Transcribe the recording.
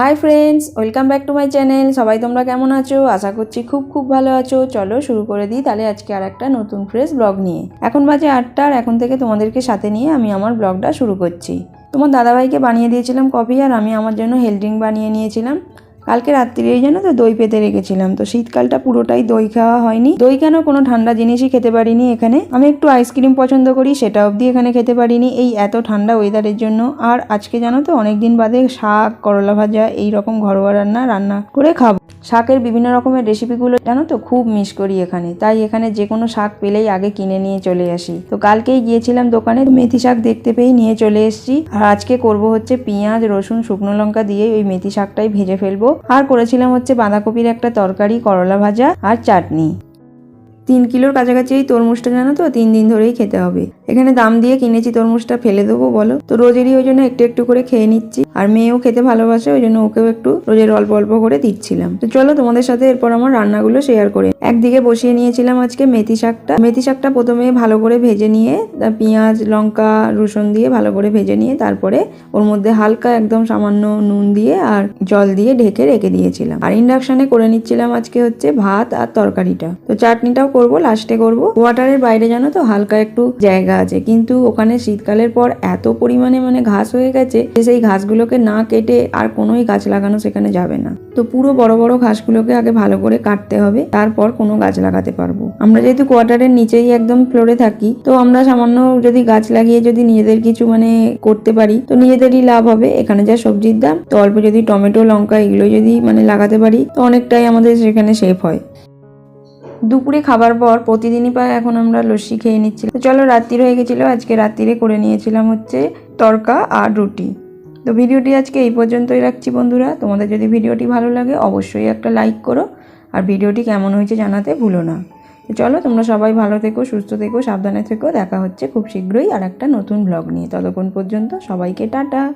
Hi friends welcome back to my channel সবাই তোমরা কেমন আছো? আশা করছি খুব খুব ভালো আছো। চলো শুরু করে দিই তাহলে আজকে আর একটা নতুন ফ্রেশ ব্লগ নিয়ে। এখন বাজে আটটার এখন থেকে তোমাদেরকে সাথে নিয়ে আমি আমার ব্লগটা শুরু করছি। তোমার দাদাভাইকে বানিয়ে দিয়েছিলাম কফি আর আমি আমার জন্য হেল্ড ড্রিঙ্ক বানিয়ে নিয়েছিলাম। কালকে রাত্রিরেই জানো তো দই পেতে রেখেছিলাম। তো শীতকালটা পুরোটাই দই খাওয়া হয়নি। দই কেন কোনো ঠান্ডা জিনিসই খেতে পারিনি এখানে। আমি একটু আইসক্রিম পছন্দ করি, সেটা অবধি এখানে খেতে পারিনি। এই এত ঠান্ডা ওয়েদারের জন্য। আর আজকে জানো তো অনেকদিন বাদে শাক, করলা ভাজা এই রকম ঘরোয়া রান্না রান্না করে খাব। শাকের বিভিন্ন রকমের রেসিপিগুলো জানো তো খুব মিস করি এখানে। তাই এখানে যে কোনো শাক পেলেই আগে কিনে নিয়ে চলে আসি। তো কালকেই গিয়েছিলাম দোকানে মেথি শাক দেখতে পেয়ে নিয়ে চলে এসেছি। আর আজকে করব হচ্ছে পেঁয়াজ, রসুন, শুকনো লঙ্কা দিয়ে ওই মেথি শাকটাই ভেজে ফেলব। আর করেছিলাম হচ্ছে বাঁধাকপির একটা তরকারি, করলা ভাজা আর চাটনি। তিন কিলোর কাছাকাছি এই তরমুজটা জানো তো? তিন দিন ধরেই খেতে হবে। এখানে দাম দিয়ে কিনেছি, তরমুজটা ফেলে দেবো, বলো। তো রোজেরই ওই জন্য একটু একটু করে খেয়ে নিচ্ছি। আর মেয়েও খেতে ভালোবাসে, ওই জন্য ওকেও একটু রোজের অল্প অল্প করে দিচ্ছিলাম। তো চলো তোমাদের সাথে এরপর আমার রান্নাগুলো শেয়ার করে। একদিকে বসিয়ে নিয়েছিলাম আজকে মেথি শাকটা। মেথি শাকটা প্রথমে ভালো করে ভেজে নিয়ে পেঁয়াজ, লঙ্কা, রসুন দিয়ে ভালো করে ভেজে নিয়ে, তারপরে ওর মধ্যে হালকা একদম সামান্য নুন দিয়ে আর জল দিয়ে ঢেকে রেখে দিয়েছিলাম। আর ইন্ডাকশনে করে নিচ্ছিলাম আজকে হচ্ছে ভাত আর তরকারিটা। তো চাটনিটাও করব লাস্টে করব। কোয়ার্টারের বাইরে জানো তো, হালকা একটু জায়গা আছে। কিন্তু ওখানে শীতকালের পর এত পরিমাণে মানে ঘাস হয়ে গেছে যে সেই ঘাসগুলোকে না কেটে আর কোনোই গাছ লাগানো সেখানে যাবে না। তো পুরো বড় বড় ঘাসগুলোকে আগে ভালো করে কাটতে হবে, তারপর কোনো গাছ লাগাতে পারব। আমরা যেহেতু কোয়ার্টারের নিচেই একদম ফ্লোরে থাকি, তো আমরা সামান্য যদি গাছ লাগিয়ে যদি নিজেদের কিছু মানে করতে পারি, তো নিজেদেরই লাভ হবে। এখানে যা সবজির দাম, তো অল্প যদি টমেটো, লঙ্কা, এগুলো যদি মানে লাগাতে পারি, তো অনেকটাই আমাদের সেখানে সেফ হয়। দুপুরে খাবার পর প্রতিদিনই প্রায় এখন আমরা লস্যি খেয়ে নিচ্ছি তো চলো রাত্রির হয়ে গেছিল, আজকে রাত্রিরে করে নিয়েছিলাম হচ্ছে তরকা আর রুটি। তো ভিডিওটি আজকে এই পর্যন্তই রাখছি বন্ধুরা। তোমাদের যদি ভিডিওটি ভালো লাগে অবশ্যই একটা লাইক করো। আর ভিডিওটি কেমন হয়েছে জানাতে ভুলো না। চলো, তোমরা সবাই ভালো থেকো, সুস্থ থেকো, সাবধানে থেকো। দেখা হচ্ছে খুব শীঘ্রই আর একটা নতুন ব্লগ নিয়ে। ততক্ষণ পর্যন্ত সবাইকে টাটা।